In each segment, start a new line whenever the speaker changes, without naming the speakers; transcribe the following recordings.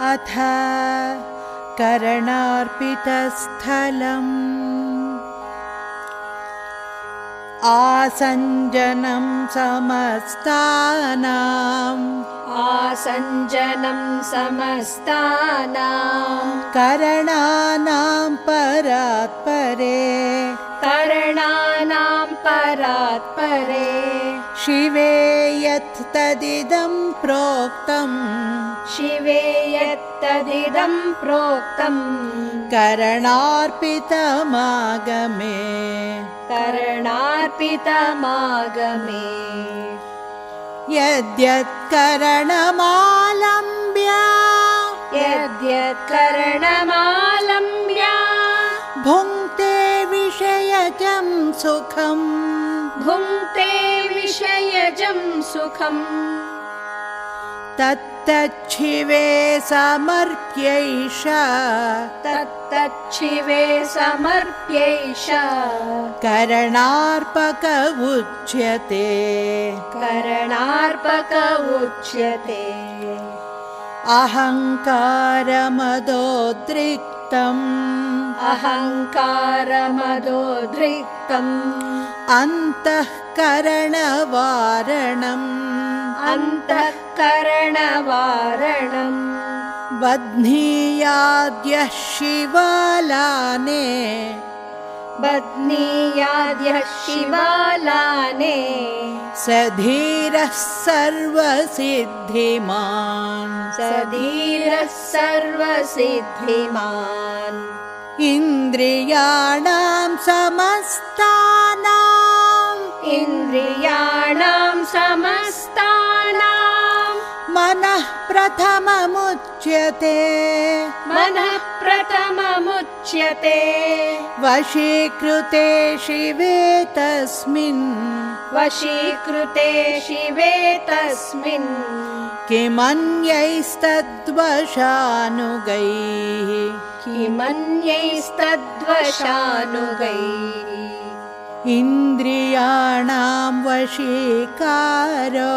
अथ करणार्पितस्थलम्। आसञ्जनं समस्तानाम्।
आसञ्जनं समस्तानां
करणानां परात्परे।
करणानां परात् परे।
शिवे यत् तदिदं प्रोक्तम्।
शिवे यत्तदिदं प्रोक्तम्।
करणार्पितमागमे।
करणार्पितमागमे।
यद्यत्करणमालम्ब्य।
यद्यत्करणमालम्ब्य
सुखम्।
भुङ्क्ते विषयजं सुखम्।
तत्तच्छिवे समर्प्यैष।
तत्तच्छिवे समर्प्यैष।
करणार्पक उच्यते
करणार्पक उच्यते
अहङ्कारमदोद्रिक्तम्
अहङ्कारमदोधृक्तम्
अन्तःकरणवारणम्।
अन्तःकरणवारणम्।
बध्नीयाद्यः शिवालाने
बध्नीयाद्यः शिवालाने
स धीरः सर्वसिद्धिमान्।
सधीरः सर्वसिद्धिमान्
इन्द्रियाणां समस्तानाम्
इन्द्रियाणां समस्तानां
मनः प्रथममुच्यते।
मनः प्रथममुच्यते।
वशीकृते शिवे तस्मिन्।
वशीकृते शिवे तस्मिन्
किमन्यैस्तद्वशानुगैः
किमन्यैस्तद्वशानुगैः
इन्द्रियाणां वशीकारो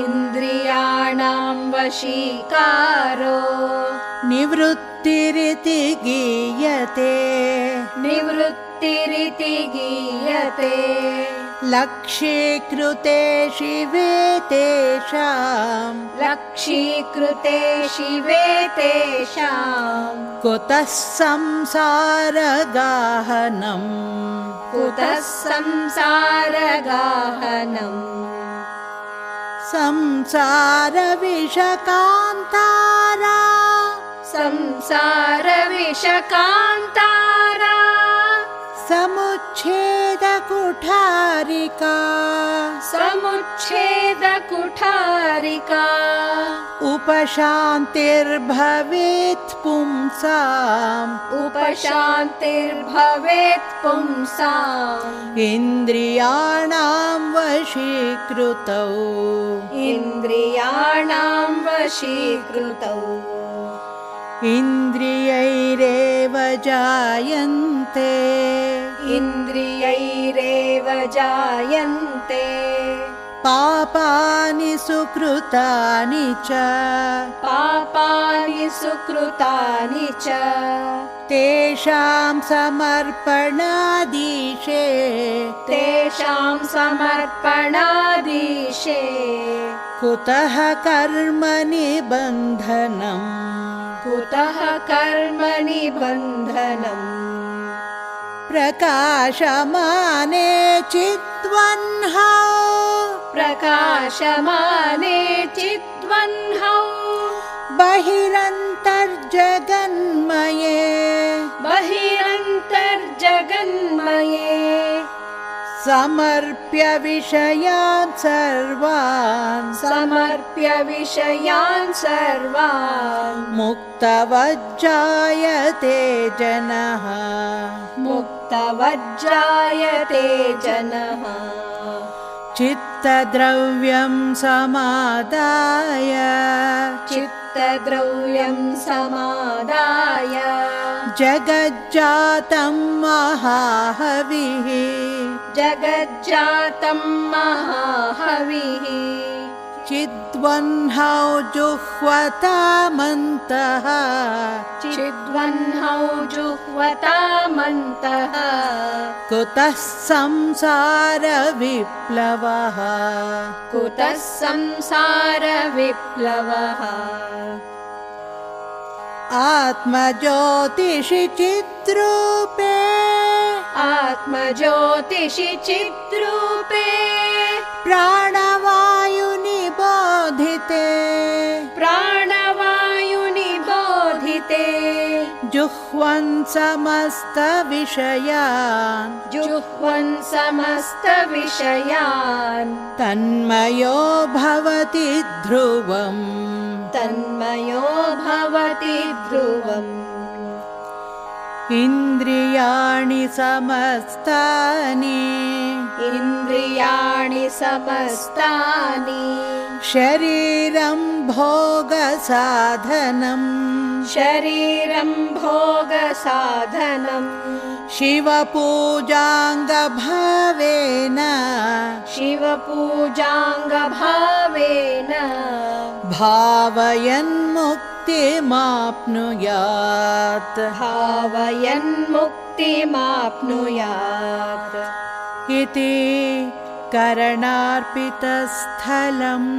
इन्द्रियाणां वशीकारो
निवृत्तिरिति गीयते
निवृत्तिरिति गीयते
लक्ष्यीकृते शिवे तेषाम्
लक्षीकृते शिवे तेषां।
कुतः संसारगाहनम्?
कुतः संसारगाहनम्?
संसारविषकान्तारा।
संसारविषकान्तारा
समुच्छेदकुठारिका
समुच्छेदकुठारिका
उपशान्तिर्भवेत् पुंसाम्।
उपशान्तिर्भवेत् पुंसाम्।
इन्द्रियाणां वशीकृतौ।
इन्द्रियाणां वशीकृतौ।
इन्द्रियैरेव जायन्ते
इन्द्रियैरेव जायन्ते।
पापानि सुकृतानि च।
पापानि सुकृतानि च।
तेषां समर्पणादीशे।
तेषां समर्पणादीशे।
कुतः कर्मनिबन्धनम्
कुतः कर्मणि बन्धनम्
प्रकाशमाने चिद्वह्नौ।
प्रकाशमाने चिद्वह्नौ।
बहिरन्तर्जगन्मये।
बहिरन्तर्जगन्मये।
समर्प्य विषयान् सर्वान्।
समर्प्य विषयान् सर्वान्।
मुक्तवज्जायते जनः
मुक्तवज्जायते जनः।
चित्तद्रव्यं समादाय।
चित्तद्रव्यं समादाय।
जगज्जातं महाहविः।
जगज्जातं महाहविः
चिद्वह्नौ जुह्वतामन्तः
चिद्वह्नौ जुह्वतामन्तः
कुतः संसारविप्लवः?
कुतः संसारविप्लवः?
आत्मज्योतिषि चिद्रूपे
आत्मज्योतिषि चिद्रूपे
प्राणवायुनिबोधिते
प्राणवायुनिबोधिते
जुह्वन् समस्तविषयान्
जुह्वन् समस्तविषयान्
तन्मयो भवति ध्रुवम्।
तन्मयो भवति ध्रुवम्
इन्द्रियाणि समस्तानि।
इन्द्रियाणि समस्तानि।
शरीरं भोगसाधनम्।
शरीरं भोगसाधनम्
शिवपूजाङ्गभावेन
शिवपूजाङ्गभावेन
भावयन्मुक्तिमाप्नुयात्।
भावयन्मुक्तिमाप्नुयात्।
इति करणार्पितस्थलम्